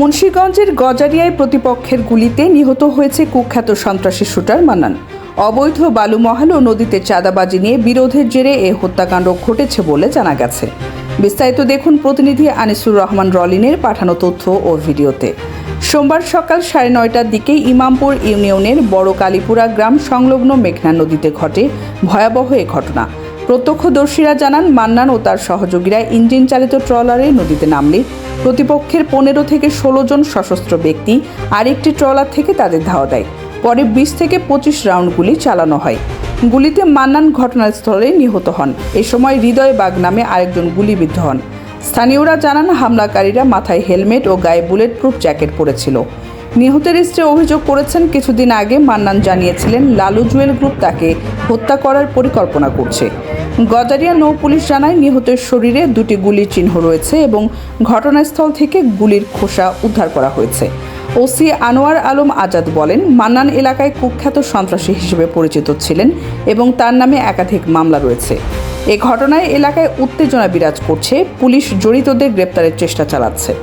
মুন্সীগঞ্জের গজারিয়ায় প্রতিপক্ষের গুলিতে নিহত হয়েছে কুখ্যাত সন্ত্রাসী শুটার মান্নান। অবৈধ বালুমহাল ও নদীতে চাঁদাবাজি নিয়ে বিরোধের জেরে এ হত্যাকাণ্ড ঘটেছে বলে জানা গেছে। বিস্তারিত দেখুন প্রতিনিধি আনিসুর রহমান রলিনের পাঠানো তথ্য ও ভিডিওতে। সোমবার সকাল সাড়ে নয়টার দিকে ইমামপুর ইউনিয়নের বড় কালীপুরা গ্রাম সংলগ্ন মেঘনা নদীতে ঘটে ভয়াবহ এ ঘটনা। প্রত্যক্ষদর্শীরা জানান, মান্নান ও তার সহযোগীরা ইঞ্জিন চালিত ট্রলারে নদীতে নামলে প্রতিপক্ষের পনেরো থেকে ষোলো জন সশস্ত্র ব্যক্তি আরেকটি ট্রলার থেকে তাদের ধাওয়া দেয়। পরে বিশ থেকে পঁচিশ রাউন্ড গুলি চালানো হয়। গুলিতে মান্নান ঘটনাস্থলে নিহত হন। এ সময় হৃদয় বাগ নামে আরেকজন গুলিবিদ্ধ হন। স্থানীয়রা জানান, হামলাকারীরা মাথায় হেলমেট ও গায়ে বুলেট প্রুফ জ্যাকেট পরেছিল। নিহতের স্ত্রী অভিযোগ করেছেন, কিছুদিন আগে মান্নান জানিয়েছিলেন, লালু জুয়েল গ্রুপ তাকে হত্যা করার পরিকল্পনা করছে। গজারিয়া নৌ পুলিশ জানায়, নিহতের শরীরে দুটি গুলির চিহ্ন রয়েছে এবং ঘটনাস্থল থেকে গুলির খোসা উদ্ধার করা হয়েছে। ওসি আনোয়ার আলম আজাদ বলেন, মান্নান এলাকায় কুখ্যাত সন্ত্রাসী হিসেবে পরিচিত ছিলেন এবং তার নামে একাধিক মামলা রয়েছে। এ ঘটনায় এলাকায় উত্তেজনা বিরাজ করছে, পুলিশ জড়িতদের গ্রেপ্তারের চেষ্টা চালাচ্ছে।